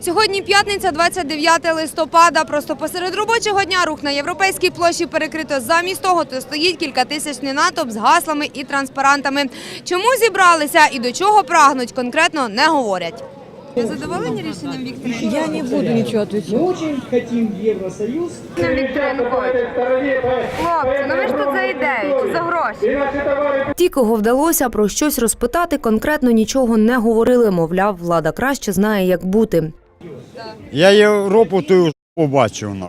Сьогодні п'ятниця, 29 листопада. Просто посеред робочого дня рух на європейській площі перекрито. Замість того, то стоїть кількатисячний натовп з гаслами і транспарантами. Чому зібралися і до чого прагнуть, конкретно не говорять. Ви задоволені рішенням Віктора? Я не буду ничего отвечать. Очень хотим в Евросоюз. Хлопці, ну ви ж тут за ідею чи за гроші? Ті, кого вдалося про щось розпитати, конкретно нічого не говорили. Мовляв, влада краще знає, як бути. Я Європу ту побачив.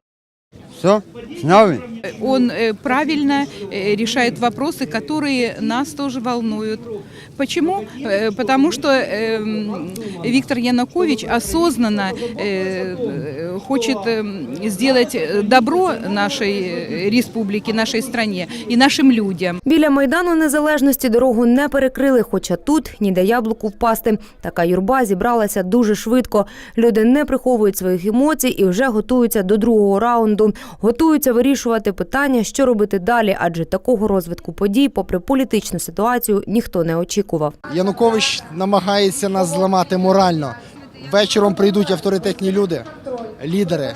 на. Все? Сняв він? Он э, правильно э, решает вопросы, которые нас тоже волнуют. Почему? Э, Потому что э, м, Виктор Янукович осознанно э, э, хочет э, сделать добро нашей э, республике, нашей стране и нашим людям. Біля майдану незалежності дорогу не перекрили, хоча тут ніде яблуку впасти. Така юрба зібралася дуже швидко. Люди не приховують своїх емоцій і вже готуються до другого раунду. Готуються вирішувати питання, що робити далі, адже такого розвитку подій, попри політичну ситуацію, ніхто не очікував. Янукович намагається нас зламати морально. Вечором прийдуть авторитетні люди, лідери,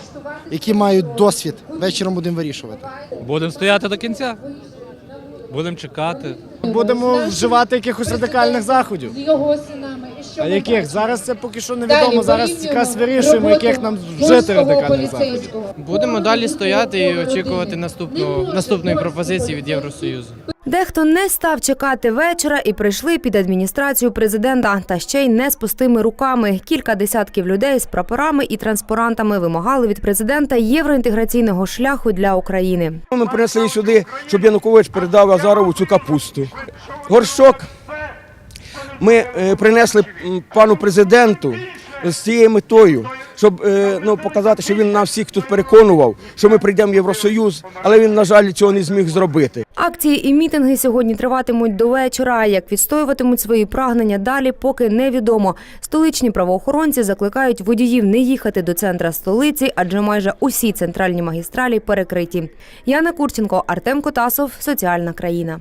які мають досвід. Вечором будемо вирішувати. Будемо стояти до кінця. Будемо чекати. Будемо вживати якихось радикальних заходів. з його синами. І що А яких бачимо? зараз це поки що Далі невідомо. Зараз якраз вирішуємо, яких нам вжити радикальних заходів. Будемо далі стояти і очікувати наступного наступної пропозиції від Євросоюзу. Дехто не став чекати вечора і прийшли під адміністрацію президента, та ще й не з пустими руками. Кілька десятків людей з прапорами і транспарантами вимагали від президента євроінтеграційного шляху для України. Ми принесли сюди, щоб Янукович передав Азарову цю капусту. Горшок ми е, принесли пану президенту з цією метою, щоб е, ну, показати, що він нас всіх тут переконував, що ми прийдемо в Євросоюз, але він, на жаль, цього не зміг зробити. Акції і мітинги сьогодні триватимуть до вечора. Як відстоюватимуть свої прагнення далі, поки невідомо. Столичні правоохоронці закликають водіїв не їхати до центра столиці, адже майже усі центральні магістралі перекриті. Яна Курченко, Артем Котасов, Соціальна країна.